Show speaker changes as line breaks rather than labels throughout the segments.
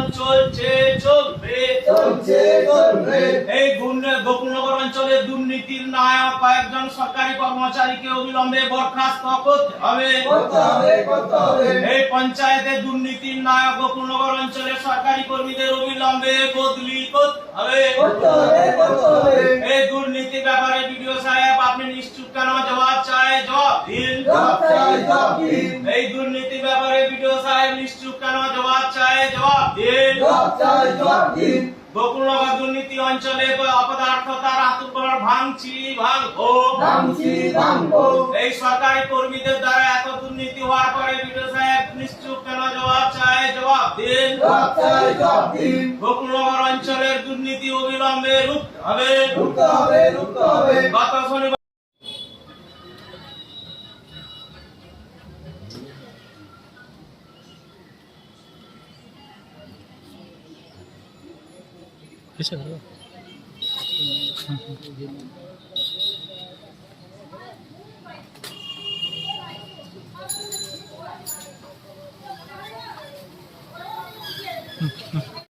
আন্দোলন চলছে চলবে।
চলছে চলবে।
এই দুর্নে- অঞ্চলে দুর্নীতির নায়ক কয়েকজন সরকারি কর্মচারীকে অবিলম্বে বরখাস্ত করতে হবে। এই পঞ্চায়েতে দুর্নীতির নায়ক গোকুলনগর অঞ্চলে সরকারি কর্মীদের অবিলম্বে বদলি করতে হবে। এই দুর্নীতি ব্যাপারে বিডিও সাহেব আপনি নিশ্চুপ কেন? জবাব চাই জবাব দিন।
জবাব চাই জবাব দিন।
এই দুর্নীতি ব্যাপারে বিডিও সাহেব নিশ্চুপ কেন? জবাব চাই জবাব দিন।
জবাব চাই জবাব দিন।
গোকুলনগর দুর্নীতি অঞ্চলে অপদার্থতার আতুকর ভাঙছি ভাঙবো।
ভাঙছি ভাঙবো।
এই সরকারি কর্মীদের দ্বারা এত দুর্নীতি হওয়ার পরে বিডিও সাহেব নিশ্চুপ কেন? জবাব চাই জবাব দিন।
জবাব চাই জবাব দিন।
গোকুলনগর অঞ্চলের দুর্নীতি অবিলম্বে রুখতে হবে।
রুখতে হবে রুখতে হবে।
গত শনিবার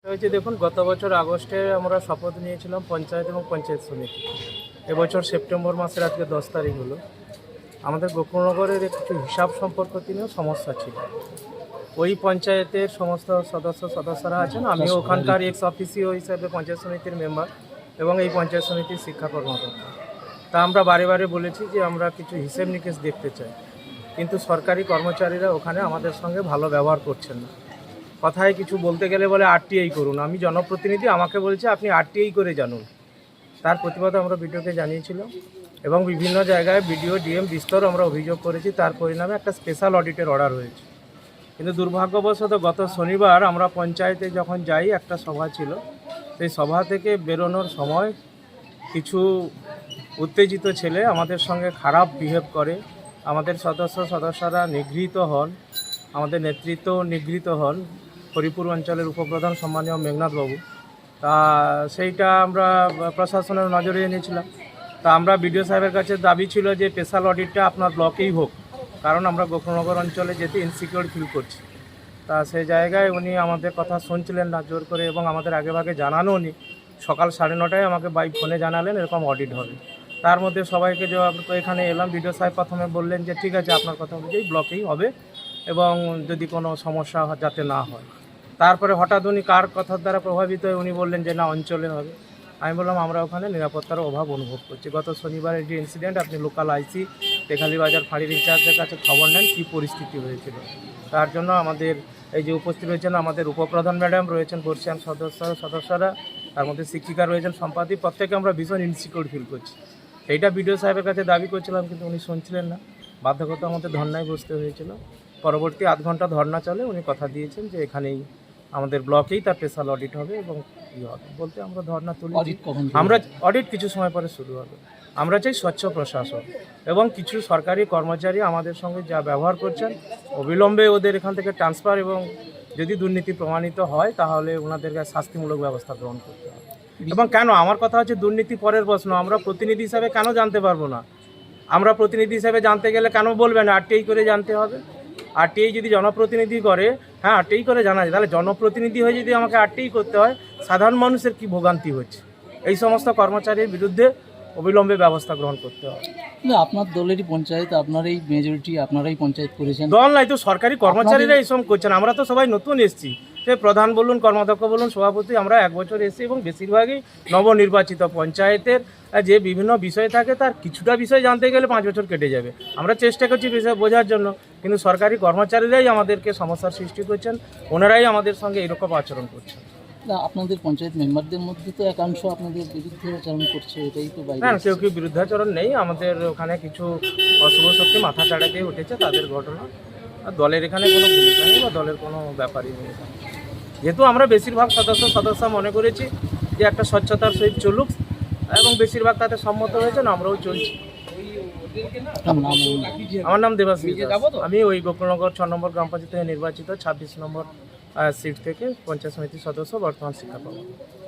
হয়েছে দেখুন, গত বছর আগস্টে আমরা শপথ নিয়েছিলাম পঞ্চায়েত এবং পঞ্চায়েত সমিতি। এবছর সেপ্টেম্বর মাসের আজকে দশ তারিখ হলো। আমাদের গোকুলনগরের একটু হিসাব সম্পর্ক নিয়েও সমস্যা ছিল। ওই পঞ্চায়েতের সমস্ত সদস্য সদস্যরা আছেন। আমিও ওখানকার এক্স অফিসিও হিসাবে পঞ্চায়েত সমিতির মেম্বার এবং এই পঞ্চায়েত সমিতির শিক্ষা কর্মকর্তা। তা আমরা বারে বারে বলেছি যে আমরা কিছু হিসেব নিকেশ দেখতে চাই। কিন্তু সরকারি কর্মচারীরা ওখানে আমাদের সঙ্গে ভালো ব্যবহার করছেন না। কথায় কিছু বলতে গেলে বলে আরটিআই করুন। আমি জনপ্রতিনিধি আমাকে বলছে আপনি আরটিআই করে জানুন। তার প্রতিবাদে আমরা ভিডিওকে জানিয়েছিলাম এবং বিভিন্ন জায়গায় বিডিও ডিএম বিস্তর আমরা অভিযোগ করেছি। তার পরিণামে একটা স্পেশাল অডিটের অর্ডার হয়েছে। কিন্তু দুর্ভাগ্যবশত গত শনিবার আমরা পঞ্চায়েতে যখন যাই, একটা সভা ছিল। সেই সভা থেকে বেরোনোর সময় কিছু উত্তেজিত ছেলে আমাদের সঙ্গে খারাপ বিহেভ করে। আমাদের সদস্য সদস্যরা নিগৃহীত হন, আমাদের নেতৃত্ব নিগৃহীত হন। হরিপুর অঞ্চলের উপপ্রধান সম্মানীয় মেঘনাথবাবু তা সেইটা আমরা প্রশাসনের নজরে এনেছিলাম। তা আমরা বিডিও সাহেবের কাছে দাবি ছিল যে, স্পেশাল অডিটটা আপনার ব্লকেই হোক। কারণ আমরা গোকুলনগর অঞ্চলে যেতে ইনসিকিউর ফিল করছি। তা সেই জায়গায় উনি আমাদের কথা শুনছিলেন না, জোর করে, এবং আমাদের আগেভাগে জানানো উনি, সকাল সাড়ে নটায় আমাকে বাই ফোনে জানালেন এরকম অডিট হবে। তার মধ্যে সবাইকে যে এখানে এলাম, বিডিও সাহেব প্রথমে বললেন যে, ঠিক আছে, আপনার কথা অনুযায়ী ব্লকেই হবে, এবং যদি কোনো সমস্যা যাতে না হয়। তারপরে হঠাৎ উনি কার কথার দ্বারা প্রভাবিত হয়ে উনি বললেন যে, না, অঞ্চলে হবে। আমি বললাম, আমরা ওখানে নিরাপত্তার অভাব অনুভব করছি। গত শনিবারের যে ইনসিডেন্ট আপনি লোকাল আইসি তেখালি বাজার ফাঁড়ির ইনচার্জের কাছে খবর নেন কী পরিস্থিতি হয়েছিল। তার জন্য আমাদের, এই যে উপস্থিত রয়েছেন আমাদের উপপ্রধান ম্যাডাম, রয়েছেন বর্ষিয়ান সদস্য, সদস্যরা, তার মধ্যে শিক্ষিকা রয়েছেন, সম্পাদক, প্রত্যেকে আমরা ভীষণ ইনসিকিউর ফিল করছি। এইটা বিডিও সাহেবের কাছে দাবি করছিলাম, কিন্তু উনি শুনছিলেন না। বাধ্যগত আমাদের ধর্নায় বসতে হয়েছিল। পরবর্তী আধ ঘণ্টা ধর্না চলে, উনি কথা দিয়েছেন যে এখানেই আমাদের ব্লকেই তার স্পেশাল অডিট হবে এবং ই হবে। বলতে আমরা ধর্না তুলি আমরা অডিট কিছু সময় পরে শুরু হবে। আমরা চাই স্বচ্ছ প্রশাসন এবং কিছু সরকারি কর্মচারী আমাদের সঙ্গে যা ব্যবহার করছেন অবিলম্বে ওদের এখান থেকে ট্রান্সফার এবং যদি দুর্নীতি প্রমাণিত হয় তাহলে ওনাদেরকে শাস্তিমূলক ব্যবস্থা গ্রহণ করতে হবে। এবং কেন? আমার কথা হচ্ছে দুর্নীতি পরের প্রশ্ন। আমরা প্রতিনিধি হিসাবে কেন জানতে পারব না? আমরা প্রতিনিধি হিসাবে জানতে গেলে কেন বলবেন আর আরটিআই করে জানতে হবে। আরটিআই যদি জনপ্রতিনিধি করে হ্যাঁ আরটিআই করে জানা যায়। তাহলে জনপ্রতিনিধি হয়ে যদি আমাকে আরটিআই করতে হয় সাধারণ মানুষের কি ভোগান্তি হচ্ছে? এই সমস্ত কর্মচারীর বিরুদ্ধে অবিলম্বে ব্যবস্থা গ্রহণ করতে হয়
না আপনার দলেরই পঞ্চায়েত আপনার এই মেজরিটি আপনারাই পঞ্চায়েত করেছেন।
দল নাই তো সরকারি কর্মচারীরা এইসব করছেন। আমরা তো সবাই নতুন এসেছি। সে প্রধান বলুন কর্মাধ্যক্ষ বলুন সভাপতি আমরা এক বছর এসেছি এবং বেশিরভাগই নবনির্বাচিত পঞ্চায়েতের যে বিভিন্ন বিষয় থাকে তার কিছুটা বিষয় জানতে গেলে পাঁচ বছর কেটে যাবে। আমরা চেষ্টা করছি বিষয় বোঝার জন্য কিন্তু সরকারি কর্মচারীরাই আমাদেরকে সমস্যার সৃষ্টি করছেন ওনারাই আমাদের সঙ্গে এরকম আচরণ করছেন।
না আপনাদের পঞ্চায়েত মেম্বারদের মধ্যে তো একাংশ আপনাদের করছে এটাই তো
না কেউ কেউ বিরুদ্ধাচরণ নেই আমাদের ওখানে কিছু অশুভ শক্তি মাথা চাড়া দিয়ে উঠেছে তাদের ঘটনা। আর দলের এখানে কোনো ভূমিকা নেই বা দলের কোনো ব্যাপারই নেই। যেহেতু আমরা বেশিরভাগ সদস্য সদস্য মনে করেছি যে একটা স্বচ্ছতার সহিত চলুক এবং বেশিরভাগ তাতে সম্মত হয়েছেন আমরাও চলছি। আমার নাম দেবাস। আমি ওই গোকুলনগর ছ নম্বর গ্রাম পঞ্চায়েত থেকে নির্বাচিত ছাব্বিশ নম্বর সিট থেকে পঞ্চায়েত সমিতির সদস্য বর্তমান শিক্ষা কর্মকর্তা।